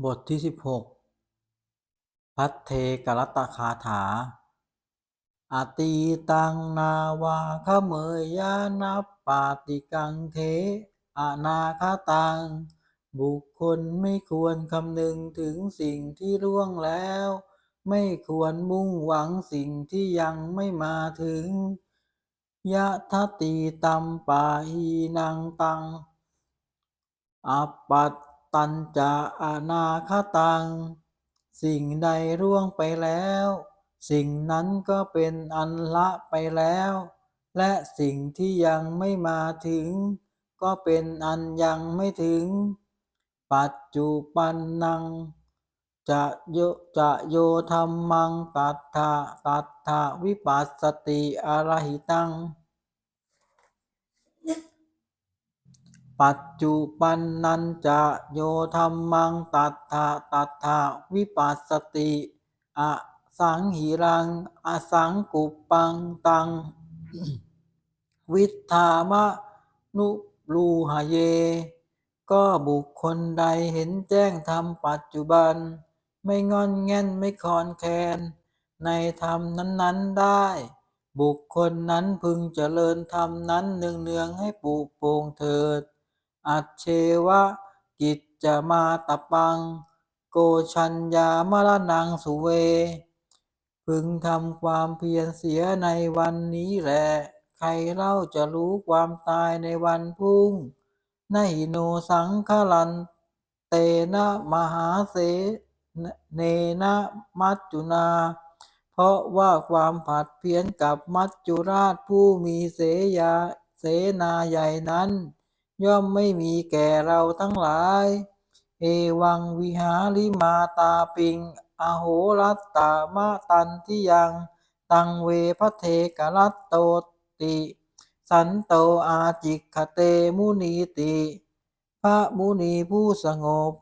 บทที่สิบหกพัทเทกรัตคาถา อตีตังนาวาขเมยยานับปาติกังเทอนาคาตัง บุคคลไม่ควรคำนึงถึงสิ่งที่ล่วงแล้ว ไม่ควรมุ่งหวังสิ่งที่ยังไม่มาถึง ยะทะตีตัมปาหีนังตัง อปัต ตัญจะอนาคตัง สิ่งใดร่วงไปแล้ว สิ่งนั้นก็เป็นอันละไปแล้ว และสิ่งที่ยังไม่มาถึง ก็เป็นอันยังไม่ถึง ปัจจุปันนัง จะโยจะโยธรรมังตัทธะตัทธะวิปัสสติอรหิตัง ปัจจุปันนันจะโยธรรมังตัทธะตัทธะวิปัสสติอสังหิรังอสังกุปปังตัง วิทธามะนุรูหเย ก็บุคคลใดเห็นแจ้งธรรมปัจจุบัน ไม่งอนแง่นไม่คลอนแคลนในธรรมนั้น ๆได้ บุคคลนั้นพึงเจริญธรรมนั้นเนืองๆให้ปูโปรงเถิด อัจเชวะ กิจจะมาตะปัง โกชัญญามรนังสุเว พึงทำความเพียรเสียในวันนี้แหละ ใครเล่าจะรู้ความตายในวันพรุ่งนหิโนสังขลัน เตนะมหาเสเนนะมัจจุนา เพราะว่าความผัดเพี้ยนกับมัจจุราชผู้มีเสยาเสนาใหญ่นั้น ย่อมไม่มีแก่เราทั้งหลาย เอวังวิหาริมาตาปิง อโหรัตตามะตันที่ยัง ตังเวพระเทกรัตโตติ สันโตอาจิกขเตมุนีติ พระมุนีผู้สงบ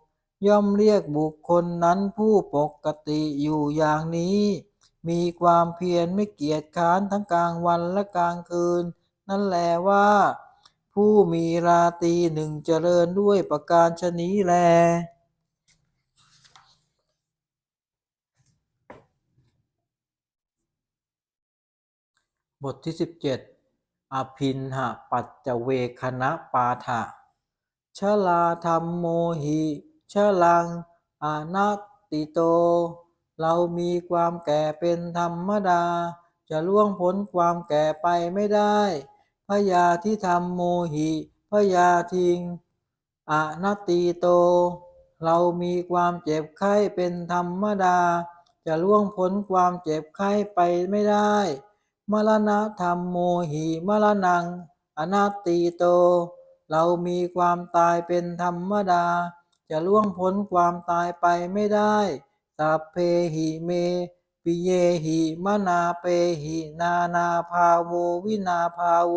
ย่อมเรียกบุคคลนั้นผู้ปกติอยู่อย่างนี้ มีความเพียรไม่เกียจค้านทั้งกลางวันและกลางคืน นั่นแหละว่า ผู้มีราตีหนึ่งเจริญด้วยประการชนี้แล บทที่สิบเจ็ดอภินหะปัจจเวคณะปาฐะชลาธรรมโมหิชลังอนัตติโต เรามีความแก่เป็นธรรมดา จะล่วงพ้นความแก่ไปไม่ได้ พยาที่ทำโมหิพยาทิงอนัตติโต เรามีความเจ็บไข้เป็นธรรมดา จะล่วงพ้นความเจ็บไข้ไปไม่ได้ มรณะธรรมโมหิมรณังอนัตติโต เรามีความตายเป็นธรรมดา จะล่วงพ้นความตายไปไม่ได้สัพเพหิเม ปิเยหิมนาเปหินานาภาโววินาภาโว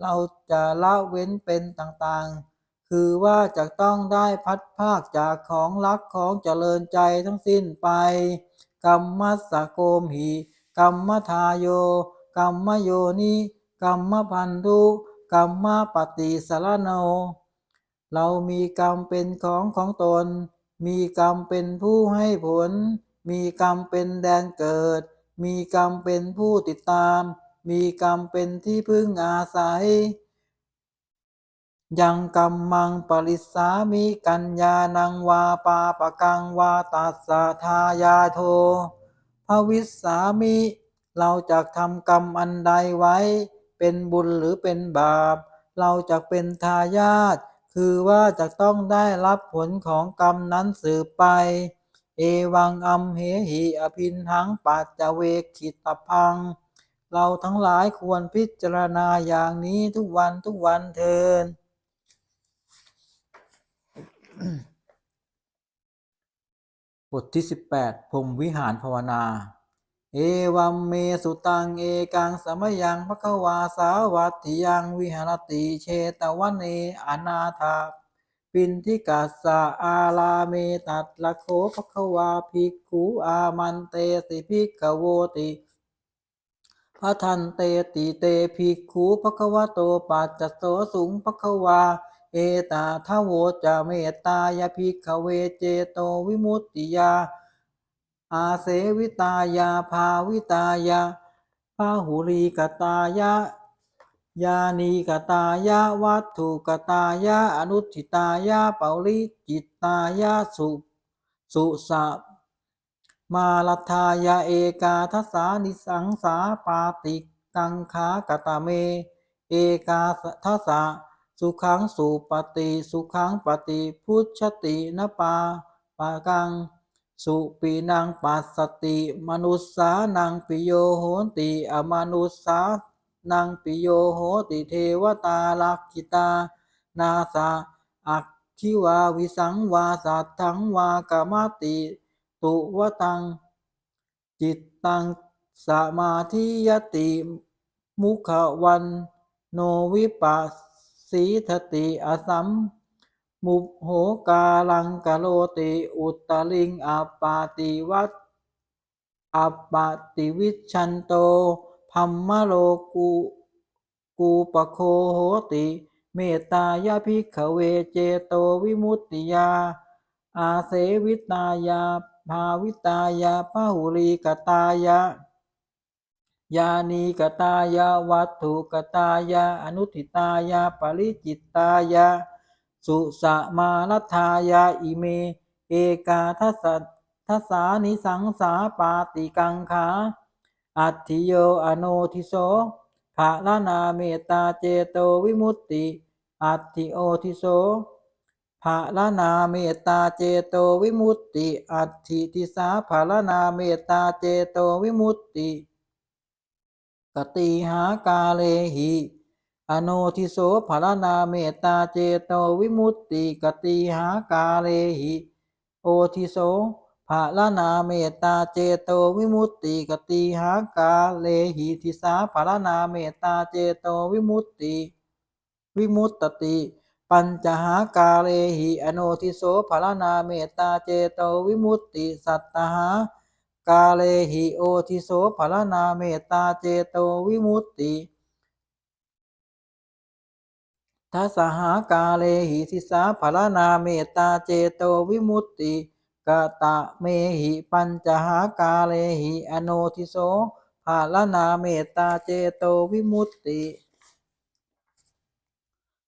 เราจะละเว้นเป็นต่างๆ คือว่าจะต้องได้พัดภาคจากของรักของเจริญใจทั้งสิ้นไป กรรมัสสะโกมหิกรรมทาโย กรรมโยนิกรรมพันธุกรรมปฏิสารโน เรามีกรรมเป็นของของตน มีกรรมเป็นผู้ให้ผล มีกรรมเป็นแดนเกิด มีกรรมเป็นผู้ติดตาม มีกรรมเป็นที่พึ่งอาศัย ยังกรรมมังปริสามิกัญญานังวาปาปะกังวาตัสสะทายาโทภวิสสามิเราจะทำกรรมอันใดไว้ เป็นบุญหรือเป็นบาป เราจะเป็นทายาทคือว่าจะต้องได้รับผลของกรรมนั้นสืบไป เอวังอัมเหหิอภินหังปัจจเวกขิตพัง เราทั้งหลายควรพิจารณาอย่างนี้ทุกวันทุกวันเทินบทที่ 18พรมวิหารภาวนา เอวัมเมสุตังเอกังสมยังพระควาสาวัตถิยังวิหารติเชตวันเนอนาถา ปินทิกัสสะอาลาเมตัตละโคภควาภิกขุอามันเตสิภิกขโวติพระทันเตติเตภิกขุภควโตปัจจโสสุงภควา เอตาทโวจะเมตตายภิกขเวเจโตวิมุตติยา อาเสวิตายาภาวิตายาพาหุรีกตายะ ยานีกตายะวัตถุกตายะอนุทิตายะเปาริจิตตายะสุสุสะมาลทายะเอกาทสานิสังสาปาติกังขากตเม เอกาทสะสุขังสุปฏิสุขังปฏิพุชตินปาปากัง สุปีนังปัสสติ มนุสสานังปิโยโหนติอมนุสสา นังปิโยโหติเทวตาลักขิตา นาสาอักขิวาวิสังวาสัตถังวากามติ ตุวตัง จิตตังสมาธิยติ มุขวัน โนวิปัสสีทติอสัมมุโหกาลังกะโลติ อุตตลิงอปาติวัตอัปปาติวิชันโต พัมมะโลกุกูปะโคโหติ เมตตายาภิกขเวเจโตวิมุตติยา อาเสวิตายาภาวิตายาพหุรีกตายะยานีกตายะวัตถุกตายะอนุทิตายะปริจิตตายะสุสะมาลทายาอิเม เอกาทัสสทัสานิสังสาปาติกังขา อัตถิโยอโนทิโสภะลนาเมตตาเจโตวิมุตติ อัตถิโอทิโสภะลนาเมตตาเจโตวิมุตติ อัตถิทิสาภะลนาเมตตาเจโตวิมุตติกติหากาเลหิอโนทิโสภารนาเมตตาเจโตวิมุตติกติหากาเลหิ โอทิโส ภรนาเมตตาเจโตวิมุตติกติหากาเลหิทิสาภรนาเมตตาเจโตวิมุตติวิมุตติ ปัญจหากาเลหิอโนทิโสภรนาเมตตาเจโตวิมุตติสัตตหากาเลหิโอทิโสภรนาเมตตาเจโตวิมุตติทัสหากาเลหิทิสาภรนาเมตตาเจโตวิมุตติ กะตะเมหิปัญจหากาเลหิอโนทิโสภรนาเมตตาเจโตวิมุตติ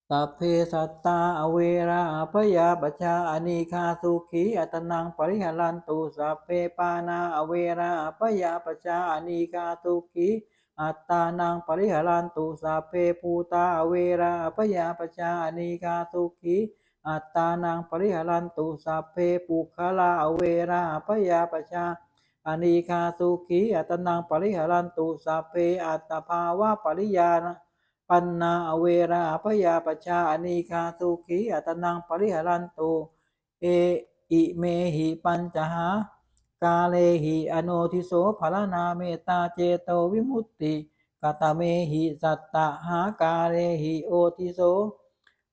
สัพเพสัตตาอเวราพยาปชาอนีคาสุขีอัตนังปริหารันตุสัพเพปานาอเวราพยาปชาอนีคาสุขีอัตตานังปริหารันตุสัพเพภูตาอเวราพยาปชาอนีคาสุขี อัตตานังปริหารันตุสัพเพปุคลาอเวราพยาปชาอนีคาสุขีอัตนังปริหารันตุสัพเพอัตตภาวะปริยานปันนาอเวราพยาปชาอนีคาสุขีอัตนังปริหารันตุเออิเมหิปัญจหากาเลหิอโนทิโสภรนาเมตตาเจโตวิมุตติกตเมหิสัตตหากาเลหิโอทิโส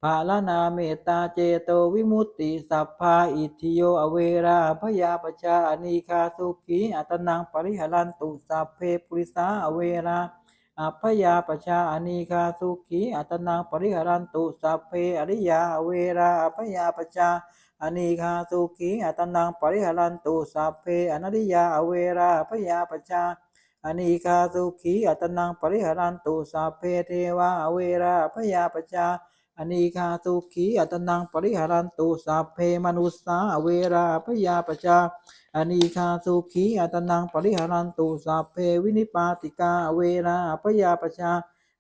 ภารนาเมตตาเจโตวิมุตติสัพพาอิทิโยอเวราพยาปชาอนีคาสุขีอัตนังปริหารันตุสัพเพปุริสาอเวราอัพยาปชาอนีคาสุขีอัตนังปริหารันตุสัพเพอริยาอเวราอัพยาปชาอนีคาสุขีอัตนังปริหารันตุสัพเพอนริยาอเวราอัพยาปชาอนีคาสุขีอัตนังปริหารันตุสัพเพเทวาอเวราอัพยาปชา อนีคาสุขีอัตนังปริหารันตุสัพเพมนุสสาเวราพยาปชาอนีคาสุขีอัตนังปริหารันตุสัพเพวินิปาติกาเวราปยาปชา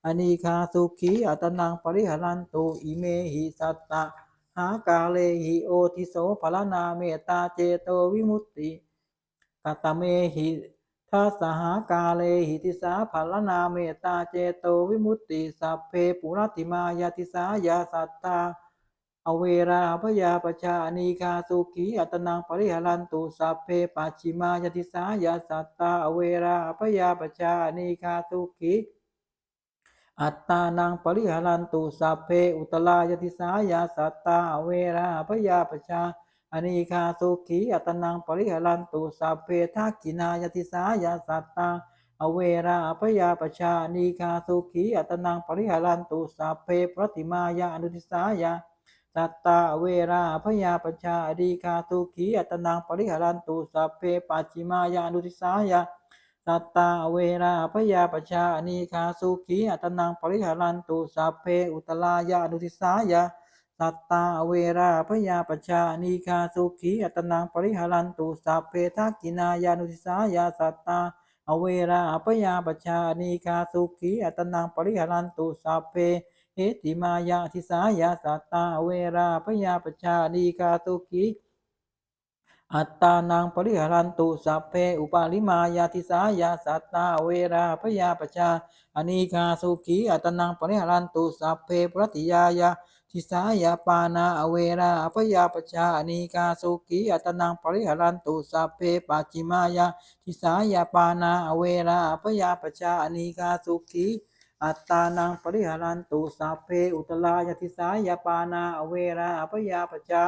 อนีคาสุขีอัตนังปริหารันตุอิเมหิสัตตะหากาเลหิโอทิโสภรนาเมตตาเจโตวิมุตติกัตเมหิ ทัสหากาเลหิติสาภรนาเมตตาเจโตวิมุตติสัพเพปุรติมายาติสายาสัตตา อเวราพยาปชานีคาสุขีอัตนังปริหารันตุสัพเพปัจฉิมายติสายาสัตตา อเวราพยาปชานีคาสุขีอัตตานังปริหารันตุสัพเพอุตลายติสายาสัตตา อเวราพยาปชา อนีคาสุขีอัตนังปริหารันตุสัพเพทักขินายติสายาสัตตาอเวราพยาปชานีคาสุขีอัตนังปริหารันตุสัพเพปรติมายาอนุทิสายาสัตตาเวราพยาปชาอดีคาสุขีอัตนังปริหารันตุสัพเพปัจิมายานุทิสายาสัตตาเวราพยาปชานีคาสุขีอัตนังปริหารันตุสัพเพอุตลายานุทิสายา สัตตาเวราพยาปชานีคาสุขีอัตนังปริหารันตุสัพเพทักกินายานุทิสายาสัตตาอเวราพยาปชานีคาสุขีอัตนังปริหารันตุสัพเพเหติมายาทิสายาสัตตาเวราพยาปชานีคาสุขีอัตตานังปริหารันตุสัพเพอุปาลิมายาติสายาสัตตาเวราพยาปชาอนีคาสุขีอัตนังปริหารันตุสัพเพปรติยายา ทิสายาปานาอเวราพยาปชานีคาสุขีอัตนังปริหารันตุสัพเพปัจจิมายาทิสายาปานาอเวราพยาปชานีคาสุขีอัตตานังปริหารันตุสัพเพอุตลายาทิสายาปานาอเวราอพยาปชา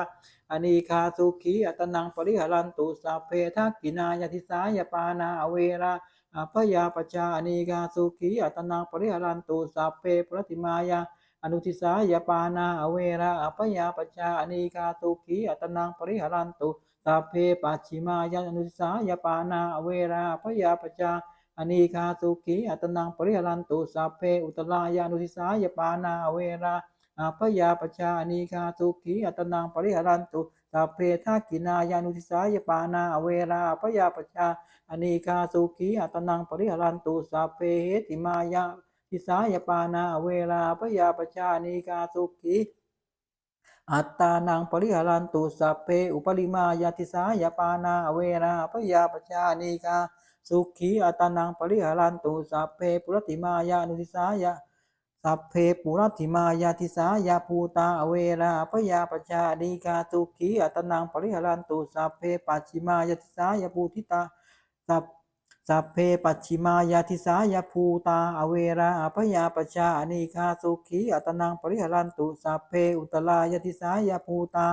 อนีคาสุขีอัตนังปริหารันตุสัพเพทักกินายติสายปานาอเวราอัพยาปชาอนีคาสุขีอัตนังปริหารันตุสัพเพปรติมายา อนุทิสายปานาอเวราอัพยาปชาอนีคาสุขีอัตนังปริหารันตุสัพเพปัจฉิมายาอนุทิสายปานาอเวราอัพยาปชาอนีคาสุขีอัตนังปริหารันตุสัพเพอุตลายานุทิสายปานาอเวราอาพยาปชานีคาสุขีอัตนังปริหารันตุสัพเพทักกินายานุทิสายปานาอเวราพยาปชาอนีคาสุขีอัตนังปริหารันตุสัพเพเหติมายา ทิสายปานาเวราพยาปชานีคาสุขีอัตตานังปริหารันตุสัพเพอุปริมายาติสายปานาเวราพยาปชานีคาสุขีอัตตานังปริหารันตุสัพเพปุรติมายานุทิสายาสัพเพปุรัติมายาติสายาภูตาเวราพยาปชาดีกาตุขีอัตานังปริหารันตุสัพเพปัจฉิมายาติสายาภูทิตาสัพ สัพเพปัจฉิมายาติสายาภูตา อเวราอพยาปชาอนีคาสุขีอัตนังปริหารันตุสัพเพอุตลายาติสายาภูตา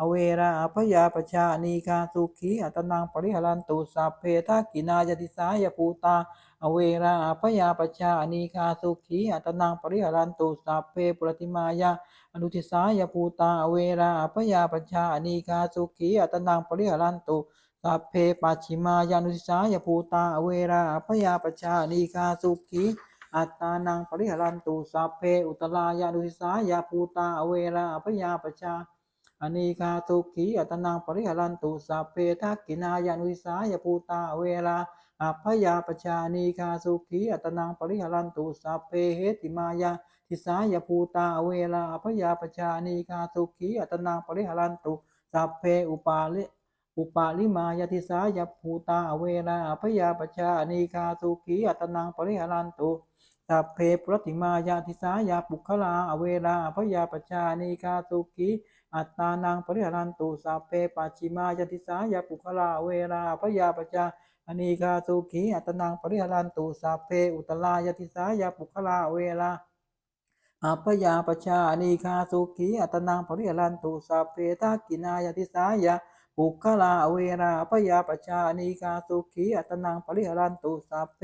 อเวราอพยาปชาอนีคาสุขีอัตนังปริหารันตุสัพเพทักกินายาติสายาภูตา อเวราอพยาปชาอนีคาสุขีอัตนังปริหารันตุสัพเพปุรติมายาอนุทิสายาภูตา อเวราอพยาปชาอนีคาสุขีอัตนังปริหารันตุ สัพเพปัจฉิมายานุทิสายภูตาเวราพยาปชานีคาสุขีอัตตานังปริหารันตุสัพเพอุตลายานุทิสายภูตาเวราพยาปชาอนีคาสุขีอัตนังปริหารันตุสัพเพทักกินายานุทิสายภูตาเวราอัพยาปชานีคาสุขีอัตนังปริหารันตุสัพเพเหติมายาทิสายภูตาเวลาอัพยาปชานีคาสุขีอัตนังปริหารันตุสัพเพอุปาเล อุปาลิมายาทิสายภูตาเวลาอัพยาปชานีคาสุขีอัตนังปริหารันตุสัพเพปรติมายาทิสายาปุคลาอเวลาอัพยาปชานีคาสุขีอัตตานังปริหารันตุสัพเพปัจฉิมายาทิสายาปุคลาเวลาอัพยาปชาอนีคาสุขีอัตนังปริหารันตุสัพเพอุตลายติสายาปุคลาเวลาอัพยาปชานีคาสุขีอัตนังปริหารันตุสัพเพทักกินายติสายา ปุคลาเวลาพยาปชานีคาสุขีอัตนังปริหารันตุสัพเพ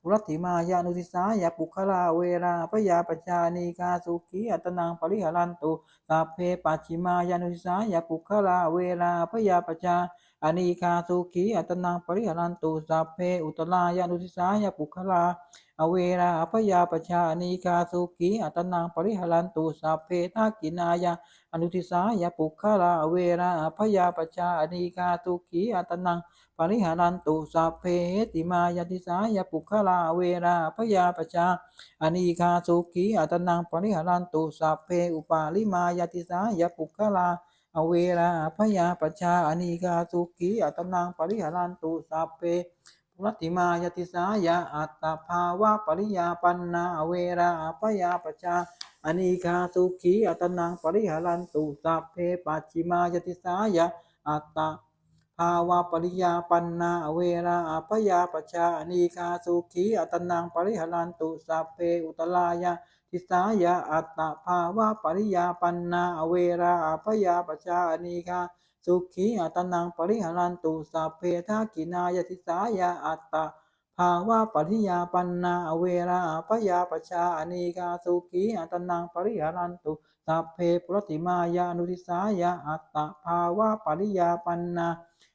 ปุรติมายานุติสายาปุคลาเวลาพยาปชานีคาสุขีอัตนังปริหารันตุสัพเพปัจฉิมายานุติสายาปุคลาเวลาพยาปชาอนีคาสุขีอัตนังปริหารันตุสัพเพอุตลายานุทิสายปุคลา อเวราอพยาปชาอนีคาสุขีอัตนังปริหารันตุสัพเพทักินายาอนุทิสายปุคลาอเวราอพยาปชาอนีคาสุขีอัตนังปริหารันตุสัพเพติมายาติสายปุคลาอเวราอพยาปชาอนีคาสุขีอัตนังปริหารันตุสัพเพอุปาลิมายาติสายปุคลาอเวราพยาปชาอนีกาสุขีอัตนังปริหารันตุสัพเพ รติมายติสายาอัตตภาวะปริยาปันนาเวราพยาปชาอนีกาสุขีอัตนังปริหารันตุสัพเพปัจิมายติสายาอัตตภาวะปริยาปันนาเวราพยาปชาอนีกาสุขีอัตนังปริหารันตุสัพเพอุตลายาทิสายะอัตตภาวะปริยาปันนาเวราอพยาปชาอนีคา สุขีอัตนังปริหารันตุสัพเพทากินายทิสายะอัตตาภาวะปริยาปันนาเวราอพยาปชาอนีคาสุขีอัตนังปริหารันตุสัพเพปุรติมายานุทิสายะอัตตาภาวะปริยาปันนา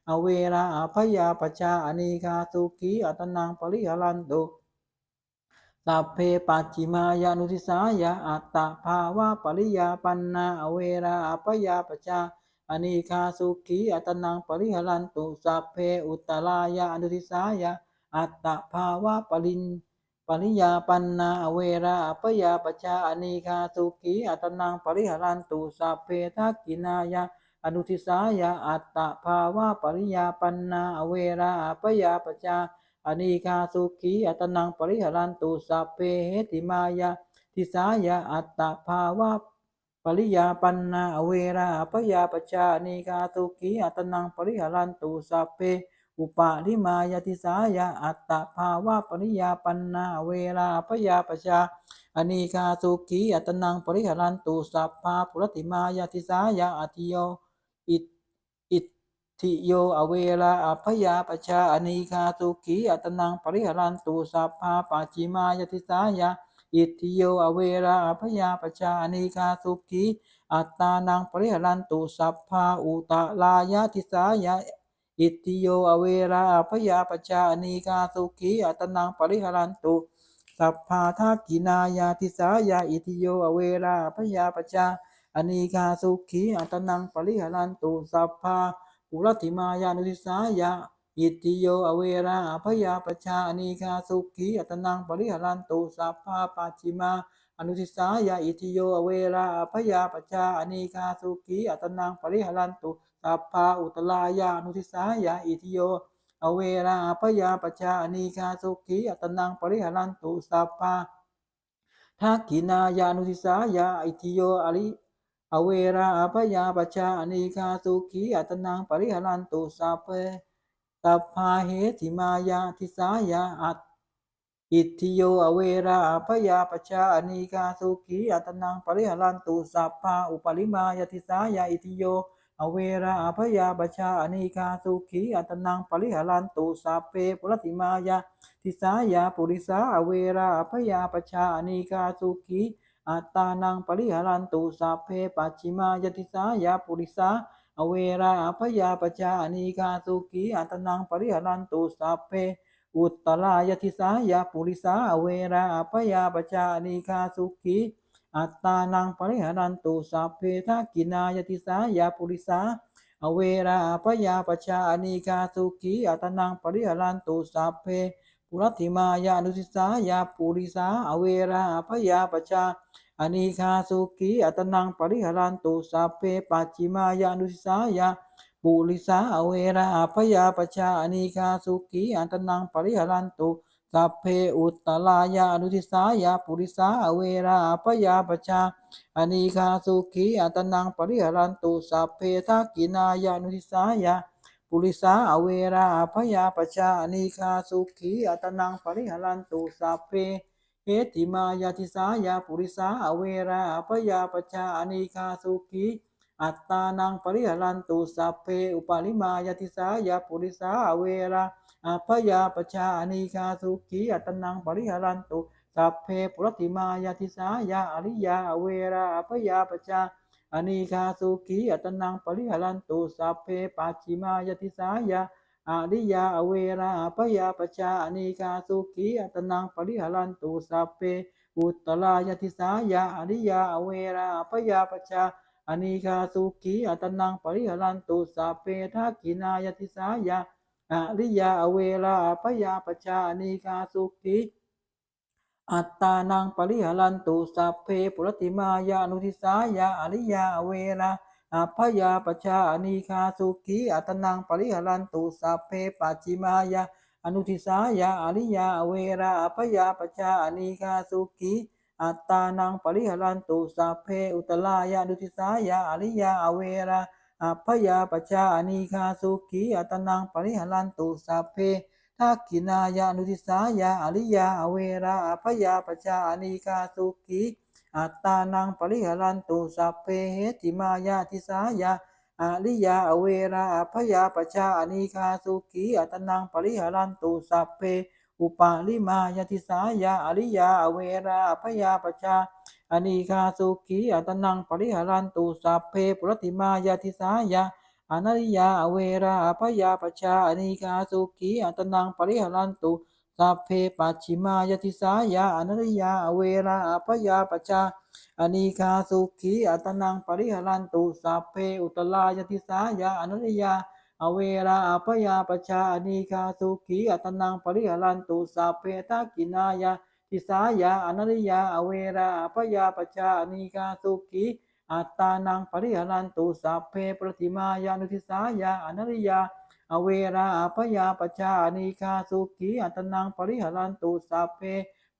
อเวราอภยาปชาอนีคาสุขีอัตนังปริหารันตุสัพเพปัจจิมายานุทิสายะอัตตาภาวะปริยาปันนาอเวราอภยาปชา อนีคาสุขีอัตนังปริหรันตุสัพเพอุตตรายาอนุทิสายะอัตตภาวะปรินปริยาปันนาอเวราปยาปชาอนีคาสุขีอัตนังปริหรันตุสัพเพทักกินายะอนุทิสายะอัตตภาวะปริยาปันนาอเวราปยาปชาอนีคาสุขีอัตนังปริหรันตุสัพเพเหติมายะทิสายะอัตตภาวะ ปริยาปันนาเวราอปยาปชานีคาสุขีอัตนังปริหารันตุสัพเพอุปาลิมายติสายะอัตตภาวะปริยาปันนาเวลาพยาปชาอนีคาสุขีอัตนังปริหารันตุสัพพาปุรติมายติสายะอติโยอิอิทิโยอเวลาอภยาปชาอนีคาสุขีอัตนังปริหารันตุสัพพาปัจจิมายติสายะ อิทธิโยอเวลาอภยาปชาอนีคาสุขีอัตตานังปริหรันตุสัพพาอุตะลายติสายะอิตติโยอเวราพยาปชาอนีกาสุขีอัตนังปริหรันตุสัพพาทักกินายาทิสายาอิติโยอเวราพยาปชาอนีกาสุขีอัตนังปริหรันตุสัพพาปุรติมายานุทิสายา อิติโยอเวราพยาปชาอนีกาสุขีอัตนังปริหรันตุสัพพาปัจจิมา อนุทิสายาอิติโยอเวราพยาปชาอนีกาสุขีอัตนังปริหรันตุสัพพาอุตลายานุทิสายาอิทิโยอเวราพยาปชาอนีคาสุขีอัตนังปริหรันตุสัพพาทักินายานุทิสายาอิทิโยอริอเวราพยาปชาอนีคาสุขีอัตนังปริหรันตุสัพเพ สัพพาเหติมายาทิสายาอัตอิทธิโยอเวราพยาปชาอนีกาสุขีอัตนังปริหรันตุสัพพาอุปริมายติสายาอิทธิโยอเวราพยาปชาอนีกาสุขีอัตนังปริหรันตุสัพเพปุรติมายาทิสายาปุริสาอเวราพยาปชาอนีกาสุขีอัตตานังปริหรันตุสัพเพปัจฉิมายติสายาปุริสา อเวราพยาปชานีกาสุขีอัตนังปริหรันตุสัพเพอุตตรายทิสายาปุริสาอเวราพยาปชานีคาสุขีอัตตานังปริหารันตุสัพเพทักกินายติสายาปุริสาอเวราพยาปชานีคาสุขีอัตนังปริหารันตุสัพเพปุรัติมายานุทิสายาปุริสาอเวราพยาปชา อนีคาสุขีอัตนังปริหารันตุสัพเพปัจจิมายานุทิสายาปุริสาอเวราพยาปชาอนีคาสุขีอัตนังปริหารันตุสัพเพอุตตลายานุทิสายาปุริสาอเวราพยาปชาอนีคาสุขีอัตนังปริหารันตุสัพเพทักกินายานุทิสายาปุริสาอเวราพยาปชาอนีคาสุขีอัตนังปริหารันตุสัพเพ เหติมายาทิสายาปุริสาอเวราอพยาปชาอนีคาสุขีอัตตานังปริหรันตุสัพเพอุปาลิมายติสายาปุริสาเวราอภยาปชาอนีคาสุขีอัตตนังปริหรันตุสัพเพปุรติมายติสายาอริยาเวราอภยาปชาอนีคาสุขีอัตตนังปริหรันตุสัพเพปัจฉิมายติสายา อริยาเวราอภยาปชาอนีคาสุขีอัตนังปริหรันตุสัพเพอุตตรายติสายาอริยาเวราอภยาปชาอนีคาสุขีอัตนังปริหรันตุสัพเพทักกินายติสายาอริยาเวราพยาปชาอนีคาสุขีอัตตานังปริหรันตุสัพเพปุรติมายานุทิสายาอริยาเวรา อภยาปชาอนีคาสุขีอัตนังปริหรันตุสัพเพปัจิมายาอนุทิสายาอริยาเวราอภยาปชาอนีคาสุขีอัตตานังปริหรันตุสัพเพอุตลายาดุทิสายาอริยาเวราอัพยาปชาอนีคาสุขีอัตนังปริหรันตุสัพเพทักขินายานุทิสายาอริยาเวราอัพยาปชาอนีคาสุขี อัตตานังปริหรันตุสัพเพเหติมายาทิสายาอริยาอเวราอัพยาปชาอนีคาสุขีอัตนังปริหรันตุสัพเพอุปาลิมายติสายาอริยาอเวราพยาปชาออนีคาสุขีอัตนังปริหารันตุสัพเพปุรติมายาทิสายะอนาริยาอเวราอภยาปชาอนีคาสุขีอัตนังปริหารันตุ สัพเพปัจฉิมายาทิสายะอนริยาเวราอภยาปชาอนีคาสุขีอัตนังปริหารันตุสัพเพอุตลายาทิสายะอนริยาอเวราอภยาปชาอนีคาสุขีอัตนังปริหารันตุสัพเพทักินายาทิสายาอนริยาอเวราอภยาปชาอนีคาสุขีอัตานังปริหารันตุสัพเพปฏิมายานุทิสายาอนริยา อเวราอภยาปชาอนีคาสุขีอัตนังปริหารันตุสัพเพ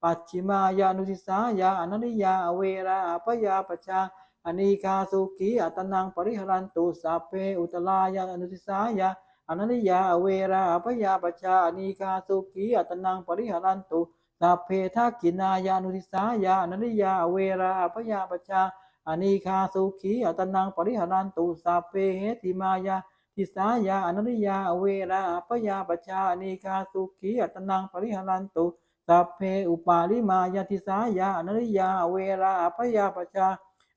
ปัจฉิมายานุทิสายาอนาริยาอเวราอภยาปชาอนีคาสุขีอัตนังปริหารันตุสัพเพอุตลายาอนุทิสายาอนันยาอเวราอภยาปชาอนีคาสุขีอัตนังปริหารันตุสัพเพทักกินายานุทิสายาอนันยาอเวราอภยาปชาอนีคาสุขีอัตนังปริหารันตุสัพเพเหติมายา ทิสายาอนันยาเวราอภยาปชานีคาสุขีอัตนังปริหารันตุสัพเพอุปาลิมายาทิสายาอนันยาเวราอภยาปชา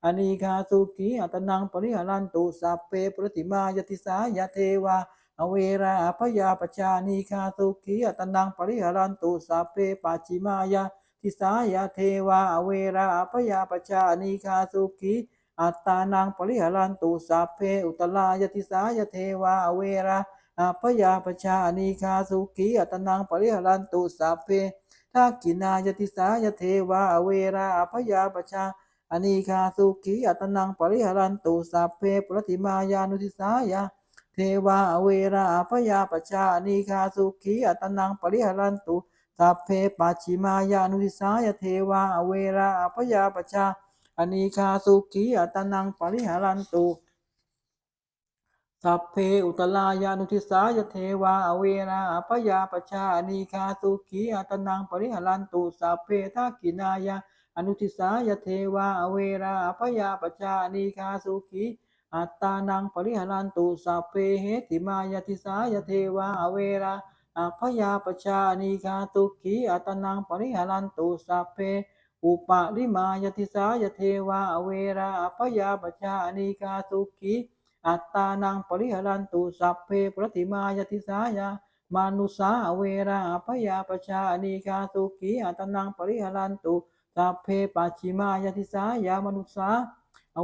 อนีคาสุขีอัตนังปริหารันตุสัพเพปรติมายติสายะเทวาอเวราอภยาปชานีคาสุขีอัตนังปริหารันตุสัพเพปัจิมายาทิสายะเทวาอเวราอภยาปชานีคาสุขี อัตตานังปริหารันตุสัพเพอุตลายติสายเทวาเวราอภยาปชานีคาสุขีอัตนังปริหารันตุสัพเพทักกินายติสายเทวาเวราอภยาปชาอนีคาสุขีอัตนังปริหารันตุสัพเพปรติมายานุทิสายาเทวาเวราอภยาปชาอนีคาสุขีอัตนังปริหารันตุสัพเพปัจฉิมายานุทิสายาเทวาเวราอภยาปชา อนีคาสุขีอัตนังปริหารันตุสัพเพอุตลายานุทิสายเทวาอเวราอภยาปชาอนีคาสุขีอัตนังปริหารันตุสัพเพทักกินายาอนุทิสายเทวาอเวราอภยาปชาอนีคาสุขีอัตตานังปริหารันตุสัพเพเหติมายติสายเทวาอเวราอภยาปชานีคาตุขีอัตานังปริหารันตุสัพเพ อุปาลิมายติสายเทวาเวราอภยาปชานีคาสุขีอัตตานังปริหารันตุสัพเพปฏิมายติสายามานุสาเวราอภยาปชานีคาสุขีอัตตานังปริหารันตุสัพเพปัจฉิมายติสายามนุสา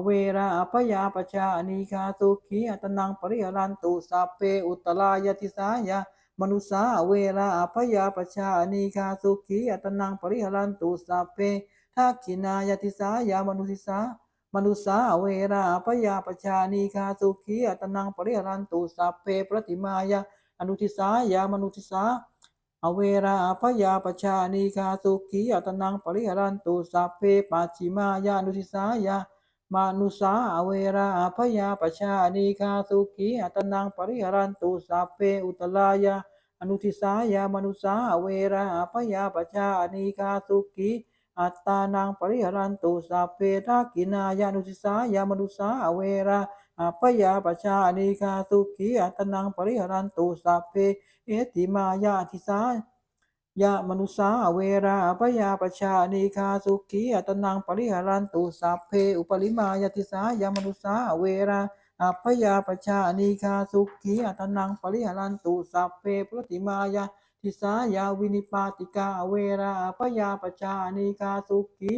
เวราอภยาปชาอนีคาสุขีอัตตนังปริหารันตุสัพเพอุตลายติสายา มนุสาเวราอภยาปชานีคาสุขีอัตนังปริหารันตุสัพเพทักขินายติสายามนุทิสามนุสาเวราอภยาปชานีคาสุขีอัตนังปริหารันตุสัพเพปฏิมายาอนุทิสายามนุทิสาอเวราอภยาปชานีคาสุขีอัตนังปริหารันตุสัพเพปัจฉิมายานุทิสายา มานุสาอเวราอภยาปชานีคาสุขีอัตนังปริหารันตุสัพเพอุตลายาอนุทิสายามนุสาอเวราอภยาปชานีคาสุขีอัตตานังปริหารันตุสัพเพทักินายานุทิสายามนุสาอเวราอภยาปชานีคาสุขีอัตนังปริหารันตุสัพเพเอติมายาทิสา ยะมนุสาเวราปยาปชานีคาสุขีอัตนังปริหารันตุสัพเพอุปริมายาทิสายามนุสาเวราอัพยาปชานีคาสุขีอัตนังปริหารันตุสัพเพปฏิมายาทิสายาวินิปาติกาเวราพยาปชานีคาสุขี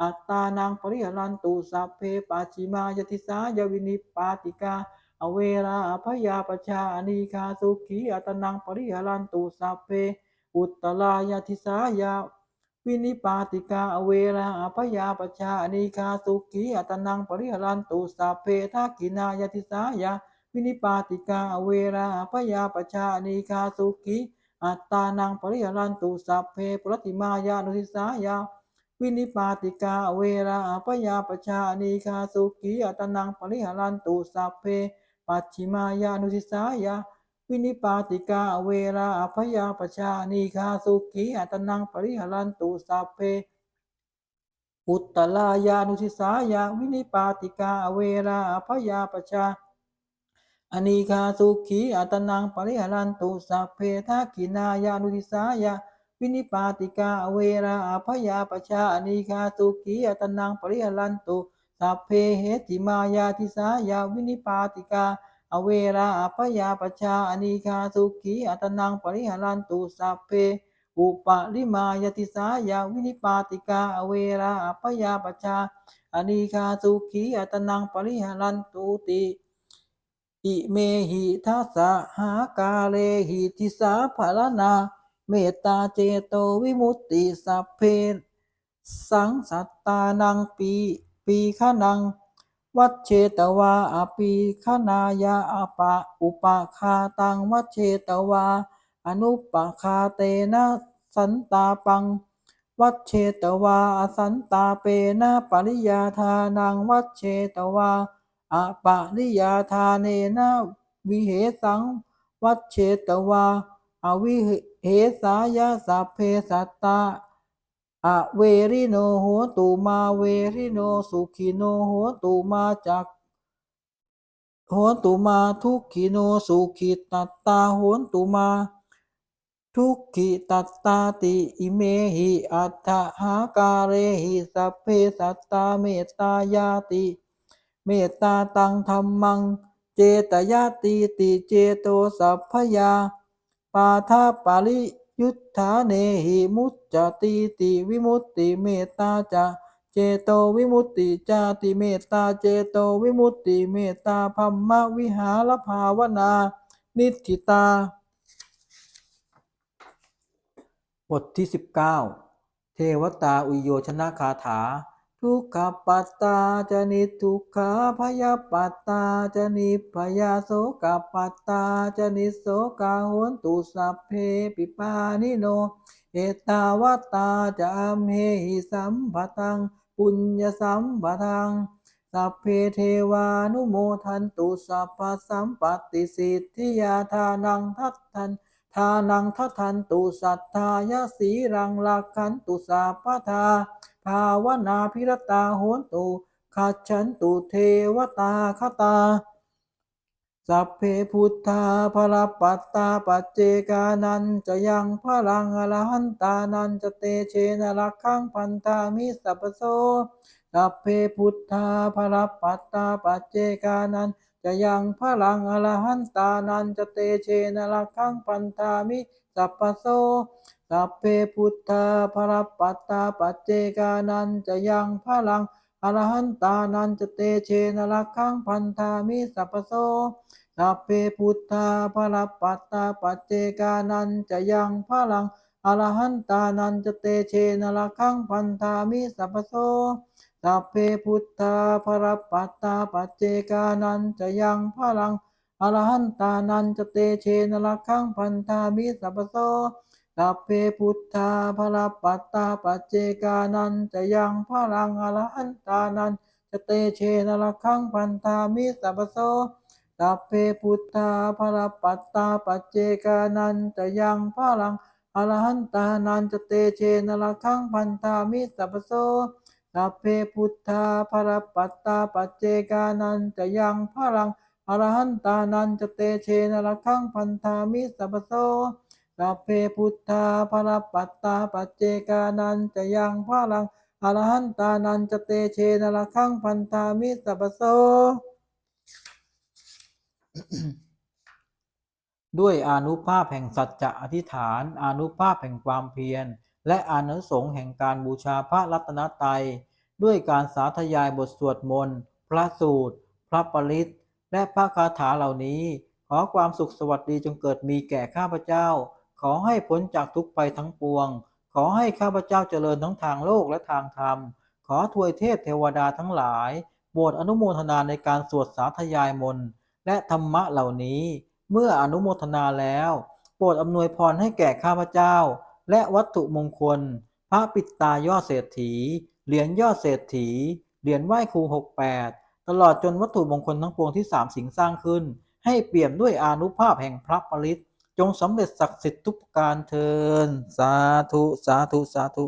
อัตตานังปริหารันตุสัพเพปัจฉิมายาทิสายาวินิปาติกาอเวราอภยาปชานีคาสุขีอัตนังปริหารันตุสัพเพ อุตตลายาทิสายาวินิปาติกาเวราอภยาปชานีคาสุขีอัตนังปริหรันตุสัพเพทักกินายาทิสายาวินิปาติกาเวราอภยาปชานีคาสุขีอัตตานังปริหรันตุสัพเพปรติมายานุทิสายาวินิปาติกาเวราอภยาปชานีคาสุขีอัตนังปริหรันตุสัพเพปัจฉิมายานุทิสายา วินิปาติกาเวราอภยาปชานีคาสุขีอัตนังปริหารันตุสัพเพอุตตลายานุทิสายาวินิปาติกาเวราอภยาปชาอนีคาสุขีอัตนังปริหารันตุสัพเพทักขินายานุทิสายาวินิปาติกาเวราอภยาปชาอนีคาสุขีอัตนังปริหรันตุสัพเพเหติมายาทิสายาวินิปาติกา อเวราอภยาปชาอนีคาสุขีอัตนังปริหารันตุสัพเพอุปาลิมายติสายาวินิปาติกาอเวราอภยาปชาอนีคาสุขีอัตนังปริหารันตุติอิเมหิทัสสะหากาเลหิทิสาภารนาเมตตาเจโตวิมุตติสัพเพ สังสัตตานังปีปีขนัง วัชเชตวาอปีขนายาอปะอุปาคาตังวัชเชตวา อนุปาคาเตนะสันตาปัง วัชเชตวาอสันตาเปนะปริยาทานังวัชเชตวาอปริยาทาเนนะวิเหสัง วัชเชตวาอวิเหสายาสัพเพสัตตา อเวริโนโหตุมาเวริโนสุขิโนโหตุมาจักโหตุมาทุกขิโนสุขิตัตตาโหตุมาทุกขิตัตตาติอิเมหิอัตถหากาเรหิสัพเพสัตตาเมตตายาติ เมตตาตังธรรมัง เจตยาติติเจโตสัพพยาปาทาปาริ ยุทธาเนหิมุจจติติวิมุตติเมตตาจะเจโตวิมุตติจาติเมตตาเจโตวิมุตติเมตตาพัมมวิหารภาวนา นิธิตา บทที่ 19 เทวตาอุโยชนะคาถา ทุกขปัตตาจะนิทุกขาพยาปัตตาจะนิพยาโสกปัตตาจะนิโสกาหนตุสัพเพปิปานิโนเอตาวตาจะมเหหิสัมปตังปุญญสัมปทังสัพเพเทวานุโมทันตุสัพพสัมปติสิทธิยาทานังทัตทัน ทานังทัทันตุสัทธายะสีรังลักขันตุสาปทา ภาวนาพิรตาโหนตุขัดฉันตุเทวตาคตา สัพเพพุทธาภรปัตตาปัจเจกานันจะยังพลังอรหันตานันจะเตเชนรักขังพันธามิสัพพโสสัพเพพุทธาภรปัตตาปัจเจกานัน จะยังพลังอรหันตานันจะเตเชนะรักขังพันธามิสัพพโสสัพเพพุทธาภรปัตตาปัจเจกานันจะยังพลังอรหันตานันจะเตเชนะรักขังพันธามิสัพพโสสัพเพพุทธาภรปัตตาปัจเจกานันจะยังพลังอรหันตานันจะเตเชนะระคังพันธามิสัพพโส สัพเพพุทธาภรปัตตาปัจเจกานันจะยังพลังอรหันตานันจะเตเชนะระคังพันธามิสัพโสสัพเพพุทธาภรปัตตาปัจเจกานันจะยังพลังอรหันตานันจะเตเชนะระคังพันธามิสัพโสสัพเพพุทธาภรปัตตาปัจเจกานันจะยังพลังอรหันตานันจะเตเชนระคังพันธามิสัพโส สัพเพพุทธาภรปัตตาปัจเจกานันจะยังพลังอรหันตานันจะเตเชนระคังพันธามิสัพโสสัพเพพุทธาภรปัตตาปัจเจกานันจะยังพลังอรหันตานันจะเตเชนระคังพันธามิสัพโสด้วยอนุภาพแห่งสัจจะอธิษฐานอนุภาพแห่งความเพียร และอานุสงส์แห่งการบูชาพระรัตนตรัย ด้วยการสาธยายบทสวดมนต์ พระสูตร พระปริตและพระคาถาเหล่านี้ ขอความสุขสวัสดีจงเกิดมีแก่ข้าพเจ้า ขอให้พ้นจากทุกภัยทั้งปวง ขอให้ข้าพเจ้าเจริญทั้งทางโลกและทางธรรม ขอทวยเทพเทวดาทั้งหลายโปรดอนุโมทนาในการสวดสาธยายมนต์และธรรมะเหล่านี้ เมื่ออนุโมทนาแล้ว โปรดอำนวยพรให้แก่ข้าพเจ้า และวัตถุมงคล พระปิดตายอดเศรษฐี เหรียญยอดเศรษฐี เหรียญไหว้ครูหกแปดตลอดจนวัตถุมงคลทั้งปวงที่สามสิงสร้างขึ้น ให้เปี่ยมด้วยอานุภาพแห่งพระปริตจงสำเร็จศักดิ์สิทธิ์ทุกการเทิน สาธุ สาธุ สาธุ